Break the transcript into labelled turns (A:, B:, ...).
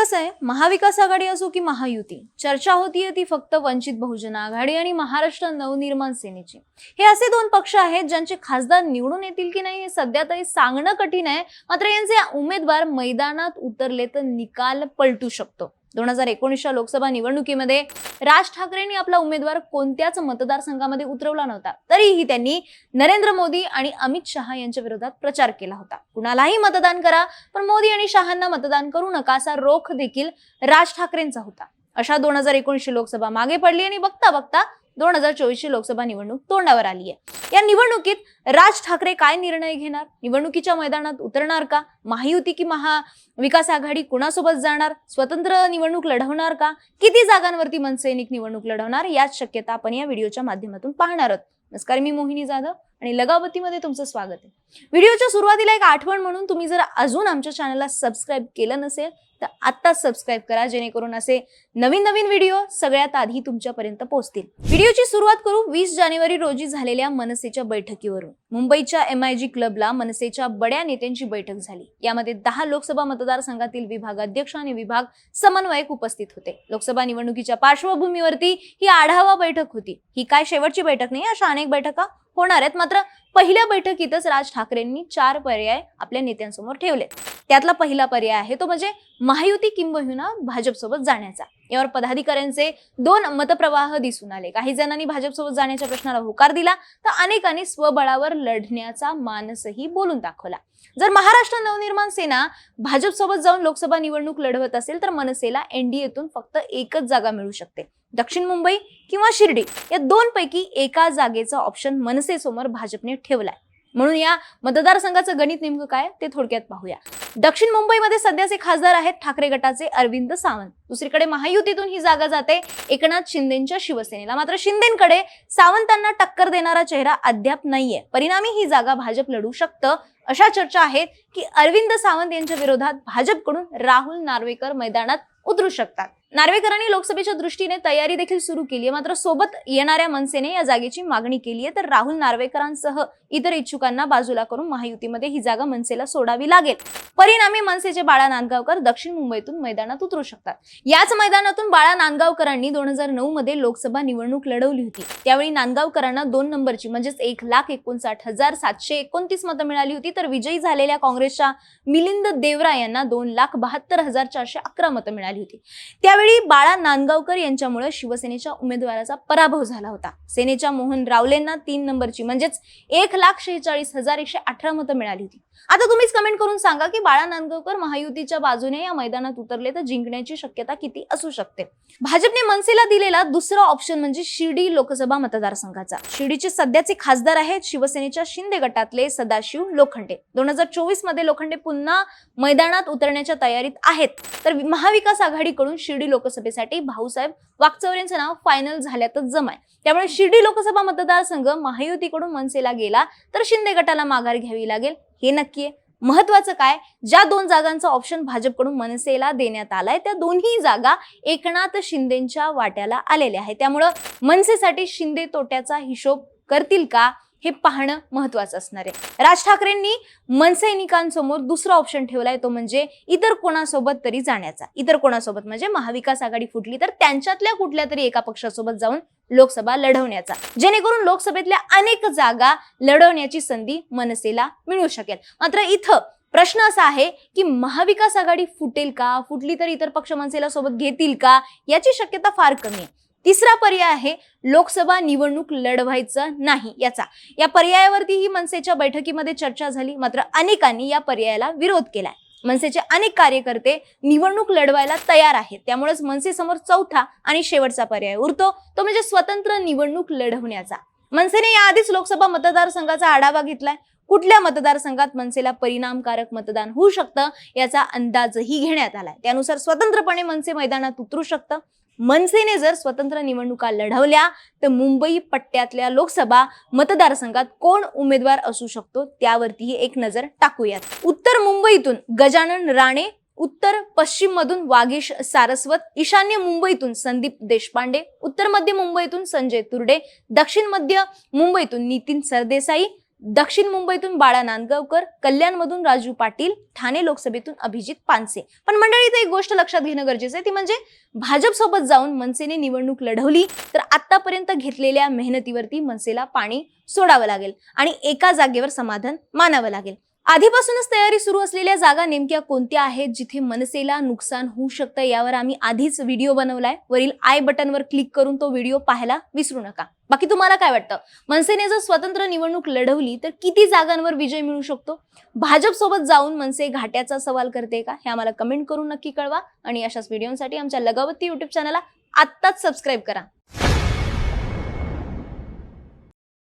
A: कसं आहे? महाविकास आघाडी असो की महायुती चर्चा होतीये ती फक्त वंचित बहुजन आघाडी आणि महाराष्ट्र नवनिर्माण सेनेची. हे असे दोन पक्ष आहेत ज्यांचे खासदार निवडून येतील की नाही हे सध्या तरी सांगणं कठीण आहे. मात्र यांचे उमेदवार मैदानात उतरले तर निकाल पलटू शकतो. दोन हजार एकोणीसच्या लोकसभा निवडणुकीमध्ये राज ठाकरेंनी आपला उमेदवार कोणत्याच मतदारसंघामध्ये उतरवला नव्हता. तरीही त्यांनी नरेंद्र मोदी आणि अमित शहा यांच्या विरोधात प्रचार केला होता. कुणालाही मतदान करा पण मोदी आणि शहांना मतदान करू नका असा रोख देखील राज ठाकरेंचा होता. अशा दोन हजार एकोणीसशे लोकसभा मागे पडली आणि बघता बघता दोन हजार चोवीसची लोकसभा निवडणूक तोंडावर आली आहे. या निवडणुकीत राज ठाकरे काय निर्णय घेणार? निवडणुकीच्या मैदानात उतरणार का? महायुती की महाविकास आघाडी कुणासोबत जाणार? स्वतंत्र निवडणूक लढवणार का? किती जागांवरती मनसैनिक निवडणूक लढवणार? याच शक्यता आपण या व्हिडिओच्या माध्यमातून पाहणार आहोत. नमस्कार मी मोहिनी जाधव आणि लगावतीमध्ये तुमचं स्वागत आहे. व्हिडिओच्या सुरुवातीला एक आठवण म्हणून तुम्ही जर अजून आमच्या चॅनलला सबस्क्राईब केलं नसेल तर आत्ताच सबस्क्राईब करा जेणेकरून असे नवीन नवीन व्हिडिओ सगळ्यात आधी तुमच्यापर्यंत पोहोचतील. व्हिडिओची सुरुवात करू वीस जानेवारी रोजी झालेल्या मनसेच्या बैठकीवरून. मुंबईच्या एम आय जी क्लबला मनसेच्या बड्या नेत्यांची बैठक झाली. यामध्ये दहा लोकसभा मतदारसंघातील विभागाध्यक्ष आणि विभाग समन्वयक उपस्थित होते. लोकसभा निवडणुकीच्या पार्श्वभूमीवरती ही आढावा बैठक होती. ही काय शेवटची बैठक नाही अशा अनेक बैठका होणार आहेत. मात्र पहिल्या बैठकीतच राज ठाकरेंनी चार पर्याय आपल्या नेत्यांसमोर ठेवले त्यातला पहिला पर्याय आहे तो म्हणजे महायुती किंबहुना भाजपसोबत जाण्याचा. यावर पदाधिकाऱ्यांचे दोन मतप्रवाह दिसून आले. काही जणांनी भाजपसोबत जाण्याच्या प्रश्नाला होकार दिला तर अनेकांनी स्वबळावर लढण्याचा मानसही बोलून दाखवला. जर महाराष्ट्र नवनिर्माण सेना भाजपसोबत जाऊन लोकसभा निवडणूक लढवत असेल तर मनसेला एनडीएतून फक्त एकच जागा मिळू शकते. दक्षिण मुंबई किंवा शिर्डी या दोनपैकी एका जागेचा ऑप्शन मनसेसमोर भाजपने ठेवलाय. म्हणून या मतदारसंघाचं गणित नेमकं काय ते थोडक्यात पाहूया. दक्षिण मुंबईमध्ये सध्याचे खासदार आहेत ठाकरे गटाचे अरविंद सावंत. दुसरीकडे महायुतीतून ही जागा जाते एकनाथ शिंदेच्या शिवसेनेला. मात्र शिंदेकडे सावंतांना टक्कर देणारा चेहरा अद्याप नाहीये. परिणामी ही जागा भाजप लढू शकतं अशा चर्चा आहेत की अरविंद सावंत यांच्या विरोधात भाजपकडून राहुल नार्वेकर मैदानात उतरू शकतात. नार्वेकरांनी लोकसभेच्या दृष्टीने तयारी देखील सुरू केली आहे. मात्र सोबत येणाऱ्या मनसेने या जागेची मागणी केली आहे. तर राहुल नार्वेकरांसह इतर इच्छुकांना बाजूला करून महायुतीमध्ये ही जागा मनसेला सोडावी लागेल. परिणामी मनसेचे बाळा नांदगावकर दक्षिण मुंबईतून मैदानात उतरू शकतात. याच मैदानातून बाळा नांदगावकरांनी दोन हजार नऊ मध्ये लोकसभा निवडणूक लढवली होती. त्यावेळी नांदगावकरांना दोन नंबरची म्हणजेच एक लाख एकोणसाठ हजार सातशे एकोणतीस मतं मिळाली होती. तर विजयी झालेल्या काँग्रेसच्या मिलिंद देवरा यांना दोन लाख बहात्तर हजार चारशे अकरा मतं मिळाली होती. त्यावेळी बाळा नांदगावकर यांच्यामुळे शिवसेनेच्या उमेदवाराचा पराभव झाला होता. सेनेच्या मोहन रावलेंना तीन नंबरची म्हणजेच एक लाख शेहेचाळीस हजार एकशे अठरा मतं मिळाली होती. आता तुम्हीच कमेंट करून सांगा की बाळा नांदगावकर महायुतीच्या बाजूने या मैदानात उतरले तर जिंकण्याची शक्यता किती असू शकते? भाजपने मनसेला दिलेला दुसरा ऑप्शन म्हणजे शिर्डी लोकसभा मतदारसंघाचा. शिर्डीचे सध्याचे खासदार आहेत शिवसेनेच्या शिंदे गटातले सदाशिव लोखंडे. दोन हजार चोवीसमध्ये लोखंडे पुन्हा मैदानात उतरण्याच्या तयारीत आहेत. तर महाविकास आघाडीकडून शिर्डी लोकसभेसाठी भाऊसाहेब वागचौरेंचं नाव फायनल झाल्यातच जमाय. त्यामुळे शिर्डी लोकसभा मतदारसंघ महायुतीकडून मनसेला गेला तर शिंदे गटाला माघार घ्यावी लागेल. हे नक्की आहे. महत्वाचं काय? ज्या दोन जागांचा ऑप्शन भाजपकडून मनसेला देण्यात आलाय त्या दोन्ही जागा एकनाथ शिंदेच्या वाट्याला आलेल्या आहेत. त्यामुळं मनसेसाठी शिंदे तोट्याचा हिशोब करतील का? हे पाहणं महत्वाचं असणार आहे. राज ठाकरेंनी मनसैनिकांसमोर दुसरा ऑप्शन ठेवलाय तो म्हणजे इतर कोणासोबत तरी जाण्याचा. इतर कोणासोबत म्हणजे महाविकास आघाडी फुटली तर त्यांच्यातल्या कुठल्या तरी एका पक्षासोबत जाऊन लोकसभा लढवण्याचा. जेणेकरून लोकसभेतल्या अनेक जागा लढवण्याची संधी मनसेला मिळू शकेल. मात्र इथं प्रश्न असा आहे की महाविकास आघाडी फुटेल का? फुटली तर इतर पक्ष मनसेला सोबत घेतील का? याची शक्यता फार कमी आहे. तिसरा पर्याय आहे लोकसभा निवडणूक लढवायचं नाही याचा. या पर्यायावरती ही मनसेच्या बैठकीमध्ये चर्चा झाली. मात्र अनेकांनी या पर्यायाला विरोध केलाय. मनसेचे अनेक कार्यकर्ते निवडणूक लढवायला तयार आहेत. त्यामुळेच मनसेसमोर चौथा आणि शेवटचा पर्याय उरतो. तो म्हणजे स्वतंत्र निवडणूक लढवण्याचा. मनसेने याआधीच लोकसभा मतदारसंघाचा आढावा घेतलाय. कुठल्या मतदारसंघात मनसेला परिणामकारक मतदान होऊ शकतं याचा अंदाजही घेण्यात आलाय. त्यानुसार स्वतंत्रपणे मनसे मैदानात उतरू शकतं. मनसेने जर स्वतंत्र निवडणुका लढवल्या तर मुंबई पट्ट्यातल्या लोकसभा मतदारसंघात कोण उमेदवार असू शकतो? त्यावरतीही एक नजर टाकूयात. उत्तर मुंबईतून गजानन राणे उत्तर पश्चिम मधून वागीश सारस्वत ईशान्य मुंबईतून संदीप देशपांडे उत्तर मध्य मुंबईतून संजय तुर्डे दक्षिण मध्य मुंबईतून नितीन सरदेसाई दक्षिण मुंबईतून बाळा नांदगावकर कल्याणमधून राजू पाटील ठाणे लोकसभेतून अभिजित पानसे. पण मंडळी इथे एक गोष्ट लक्षात घेणं गरजेचं आहे. ती म्हणजे भाजप सोबत जाऊन मनसेने निवडणूक लढवली तर आतापर्यंत घेतलेल्या मेहनतीवरती मनसेला पाणी सोडावं लागेल आणि एका जागेवर समाधान मानावं लागेल. आधीपासूनच तयारी सुरू असलेल्या जागा नेमक्या कोणत्या आहेत जिथे मनसेला नुकसान होऊ शकतं यावर आम्ही आधीच व्हिडिओ बनवलाय. वरील आय बटनवर क्लिक करून तो व्हिडिओ पाहायला विसरू नका. बाकी तुम्हाला काय वाटतं? मनसेने जर स्वतंत्र निवडणूक लढवली तर किती जागांवर विजय मिळू शकतो? भाजप सोबत जाऊन मनसे घाट्याचा सवाल करते का? हे आम्हाला कमेंट करून नक्की कळवा. आणि अशाच व्हिडिओसाठी आमच्या लगावती युट्यूब चॅनलला आत्ताच सबस्क्राईब करा.